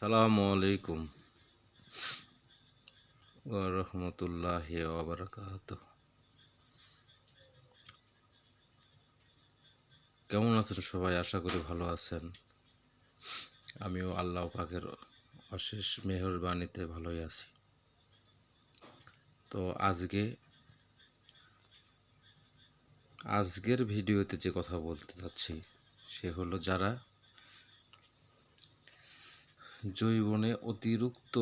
সালামু আলাইকুম রহমতুল্লাহ ওবরাকাত কেমন আছেন সবাই? আশা করি ভালো আছেন। আমিও আল্লাহ পাকের অশেষ মেহরবানিতে ভালোই আছি। তো আজকে, আজকের ভিডিওতে যে কথা বলতে চাচ্ছি সে হলো যারা জৈবনে অতিরিক্ত,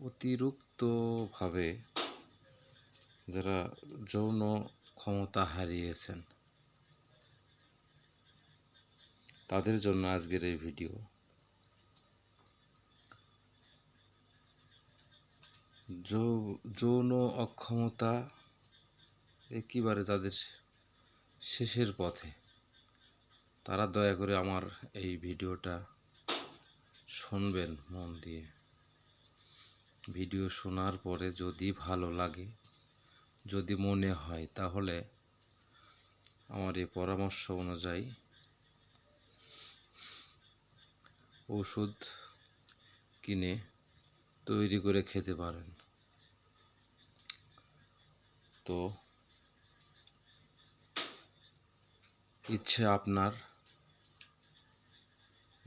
অতিরিক্তভাবে যারা যৌন ক্ষমতা হারিয়েছেন, তাদের জন্য আজকের এই ভিডিও। যৌন অক্ষমতা একেবারে তাদের শেষের পথে। তারা দয়া করে আমার এই ভিডিওটা শুনবেন মন দিয়ে। ভিডিও শোনার পরে যদি ভালো লাগে, যদি মনে হয়, তাহলে আমার এই পরামর্শ অনুযায়ী ওষুধ কিনে তৈরি করে খেতে পারেন। তো, ইচ্ছে আপনার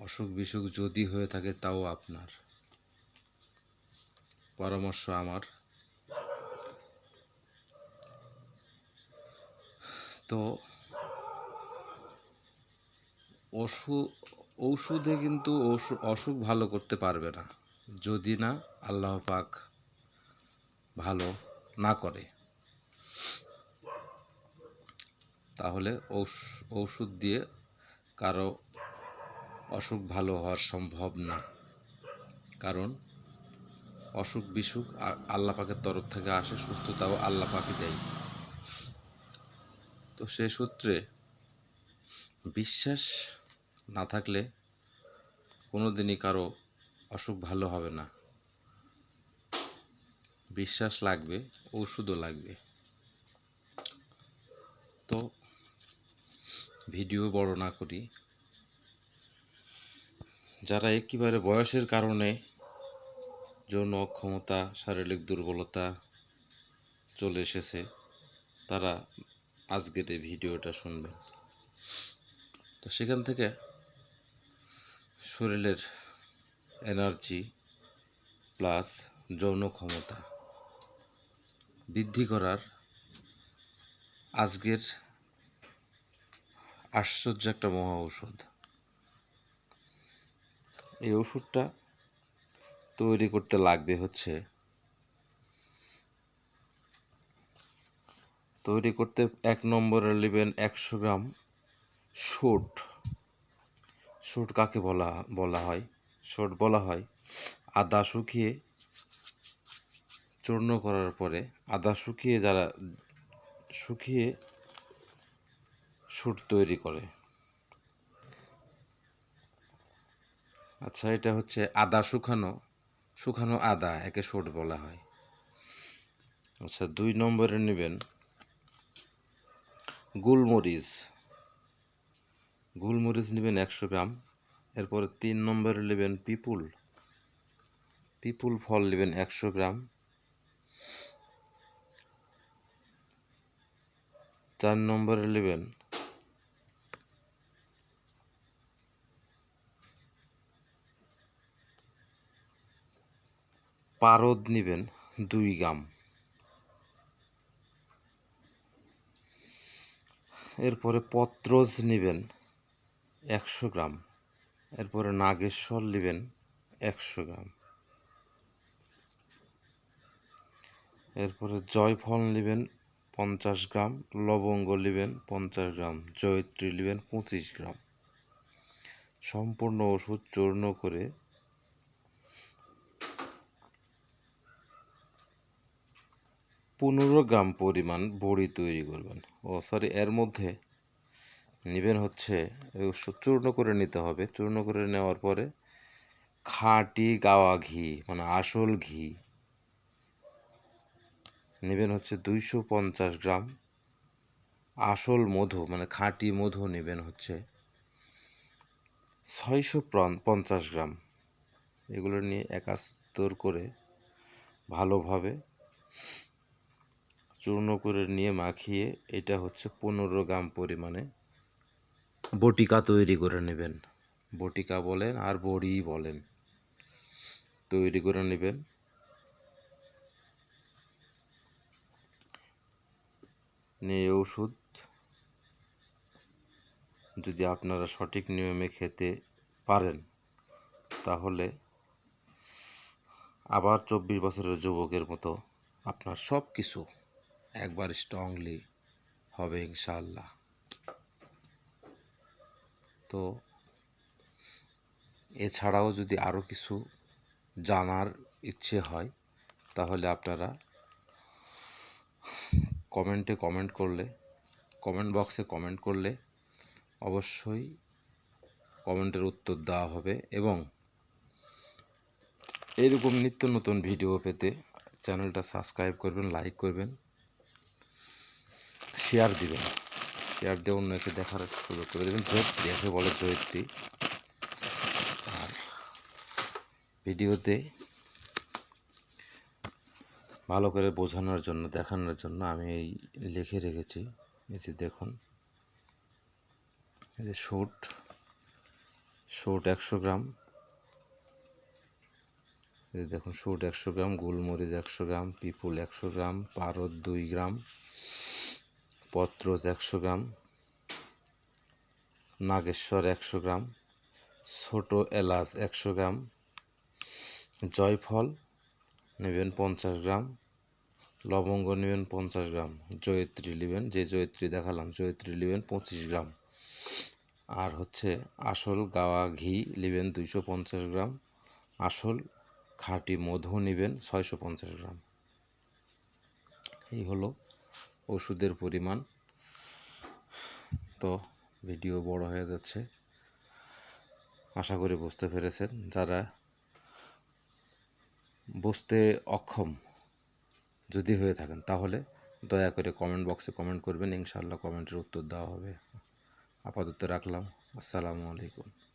অসুখ বিসুখ যদি হয়ে থাকে তাও আপনার। পরামর্শ আমার। তো ওষুধ ঔষধে কিন্তু অসুখ ভালো করতে পারবে না। যদি না, আল্লাহ পাক ভালো না করে। তাহলে ঔষ- ঔষধ দিয়ে কারও অসুখ ভালো হওয়ার সম্ভব না। কারণ, অসুখ বিসুখ আ- আল্লাহ পাকের তরফ থেকে আসে সুস্থতাও আল্লাহ পাকে দেয়। তো সে সূত্রে বিশ্বাস না থাকলে কোনো দিনই কারও অসুখ ভালো হবে না। বিশ্বাস লাগবে ওষুধও লাগবে। তো ভিডিও বড় না করি যারা একেবারে বয়সের কারণে যৌন অক্ষমতা, শারীরিক দুর্বলতা চলে এসেছে, তারা আজকের এই ভিডিওটা শুনবেন। তো সেখান থেকে শরীরের এনার্জি প্লাস যৌন ক্ষমতা বৃদ্ধি করার আজকের আশ্চর্য একটা মহা ঔষধ। এই ওষুধটা তৈরি করতে লাগবে হচ্ছে। তৈরি করতে এক নম্বরে নেবেন একশো গ্রাম শুট শুট কাকে বলা বলা হয়? শুট বলা হয় আদা শুকিয়ে চূর্ণ করার পরে আদা শুকিয়ে যারা, শুকিয়ে শুট তৈরি করে। আচ্ছা এটা হচ্ছে আদা শুকানো শুকানো আদা, একে শুট বলা হয়। আচ্ছা দুই নম্বরে নেবেন গোলমরিচ। গোলমরিচ নেবেন একশো গ্রাম, এরপরে তিন নম্বরে নেবেন পিপুল। পিপুল ফল নেবেন একশো গ্রাম। চার নম্বরে নেবেন পারদ নেবেন দুই গ্রাম এরপরে পত্রজ নেবেন একশো গ্রাম। এরপরে নাগেশ্বর নেবেন একশো গ্রাম। এরপরে জয়ফল নেবেন পঞ্চাশ গ্রাম, লবঙ্গ নেবেন পঞ্চাশ গ্রাম, জয়ত্রী নেবেন পঁচিশ গ্রাম। সম্পূর্ণ ওষুধ চূর্ণ করে পনেরো গ্রাম পরিমাণ বড়ি তৈরি করবেন। ও সরি এর মধ্যে নেবেন হচ্ছে চূর্ণ করে নিতে হবে। চূর্ণ করে নেওয়ার পরে খাঁটি গাওয়া ঘি মানে আসল ঘি। নেবেন হচ্ছে দুইশো পঞ্চাশ গ্রাম আসল মধু মানে খাঁটি মধু নেবেন হচ্ছে ছয়শো পঞ্চাশ গ্রাম। এগুলো নিয়ে একাস্তর করে ভালোভাবে চূর্ণ করে নিয়ে মাখিয়ে এটা হচ্ছে পনেরো গ্রাম পরিমাণে বটিকা তৈরি করে নেবেন। বটিকা বলেন আর বড়ি বলেন। তৈরি করে নেবেন। নিয়ে ওষুধ। যদি আপনারা সঠিক নিয়মে খেতে পারেন তাহলে আবার চব্বিশ বছরের যুবকের মতো আপনার সব কিছু একবার স্ট্রংলি হবে ইনশাল্লাহ তো এছাড়াও যদি আরও কিছু জানার ইচ্ছে হয়, তাহলে আপনারা কমেন্টে কমেন্ট করলে, কমেন্ট বক্সে কমেন্ট করলে অবশ্যই কমেন্টের উত্তর দেওয়া হবে এবং এরকম নিত্য নতুন ভিডিও পেতে চ্যানেলটা সাবস্ক্রাইব করবেন, লাইক করবেন। শেয়ার দিবেন। শেয়ার দিয়ে অন্যকে দেখার সুযোগ করে দেবেন। জয়ত্রী একে বলে জয়ত্রী। আর ভিডিওতে ভালো করে বোঝানোর জন্য, দেখানোর জন্য আমি এই লিখে রেখেছি। এই দেখুন। এই যে শুট। শুট একশো গ্রাম। দেখুন, শুট একশো গ্রাম, গোলমরিচ একশো গ্রাম, পিপুল একশো গ্রাম, পারদ দুই গ্রাম। পত্রজ একশো গ্রাম, নাগেশ্বর একশো গ্রাম, ছোট এলাচ একশো গ্রাম, জয়ফল নেবেন পঞ্চাশ গ্রাম, লবঙ্গ নেবেন পঞ্চাশ গ্রাম, জয়ত্রী নেবেন, যে জয়ত্রী দেখালাম, জয়ত্রী নেবেন পঁচিশ গ্রাম। আর হচ্ছে আসল গাওয়া ঘি নেবেন দুইশো পঞ্চাশ গ্রাম, আসল খাঁটি মধু নেবেন ছয়শো পঞ্চাশ গ্রাম। এই হলো ওষুধের পরিমাণ। তো ভিডিও বড় হয়ে যাচ্ছে। আশা করি বুঝতে পেরেছেন। যারা বুঝতে অক্ষম যদি হয়ে থাকেন, তাহলে দয়া করে কমেন্ট বক্সে কমেন্ট করবেন। ইনশাআল্লাহ কমেন্টের উত্তর দেওয়া হবে। আপাতত রাখলাম। আসসালামু আলাইকুম।